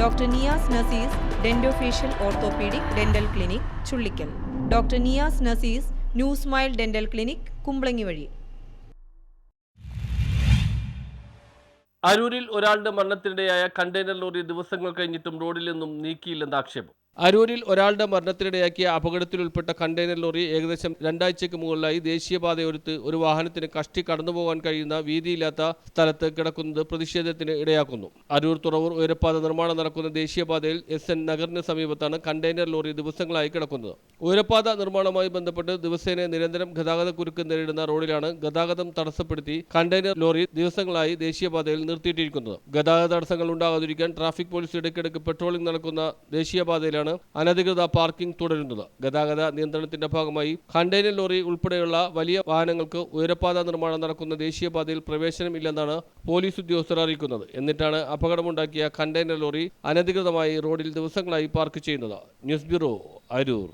Doctor Niyas Nasees dentofacial orthopedic dental clinic Chullikkal. Doctor Niyas Nasees new smile dental clinic Kumbalangi വഴി. അരൂരിൽ ഒരാളുടെ മരണത്തിനിടയായ container lorry ദിവസങ്ങൾ കഴിഞ്ഞിട്ടും റോഡിൽ നിന്നും നീക്കിയില്ലെന്ന് ആക്ഷേപം. അരൂരിൽ ഒരാളുടെ മരണത്തിനിടയാക്കിയ അപകടത്തിൽ ഉൾപ്പെട്ട കണ്ടെയ്നർ ലോറി ഏകദേശം രണ്ടാഴ്ചയ്ക്ക് മുകളിലായി ദേശീയപാതയൊരുത്ത് ഒരു വാഹനത്തിന് കഷ്ടി കടന്നുപോകാൻ കഴിയുന്ന വീതിയില്ലാത്ത സ്ഥലത്ത് കിടക്കുന്നത് പ്രതിഷേധത്തിന് ഇടയാക്കുന്നു. അരൂർ തുറവൂർ ഉയരപ്പാത നിർമ്മാണം നടക്കുന്ന ദേശീയപാതയിൽ എസ് എൻ നഗറിന് സമീപത്താണ് കണ്ടെയ്നർ ലോറി ദിവസങ്ങളായി കിടക്കുന്നത്. ഉയരപ്പാത നിർമ്മാണവുമായി ബന്ധപ്പെട്ട് ദിവസേന നിരന്തരം ഗതാഗത കുരുക്ക് നേരിടുന്ന റോഡിലാണ് ഗതാഗതം തടസ്സപ്പെടുത്തി കണ്ടെയ്നർ ലോറി ദിവസങ്ങളായി ദേശീയപാതയിൽ നിർത്തിയിട്ടിരിക്കുന്നത്. ഗതാഗത തടസ്സങ്ങൾ ഉണ്ടാകാതിരിക്കാൻ ട്രാഫിക് പോലീസ് ഇടയ്ക്കിടയ്ക്ക് പെട്രോളിംഗ് നടക്കുന്ന ദേശീയപാതയിലാണ് അനധികൃത പാർക്കിംഗ് തുടരുന്നത്. ഗതാഗത നിയന്ത്രണത്തിന്റെ ഭാഗമായി കണ്ടെയ്നർ ലോറി ഉൾപ്പെടെയുള്ള വലിയ വാഹനങ്ങൾക്ക് ഉയരപ്പാത നിർമ്മാണം നടക്കുന്ന ദേശീയപാതയിൽ പ്രവേശനം ഇല്ലെന്നാണ് പോലീസ് ഉദ്യോഗസ്ഥർ അറിയിക്കുന്നത്. എന്നിട്ടാണ് അപകടമുണ്ടാക്കിയ കണ്ടെയ്നർ ലോറി അനധികൃതമായി റോഡിൽ ദിവസങ്ങളായി പാർക്ക് ചെയ്യുന്നത്. News bureau Aroor.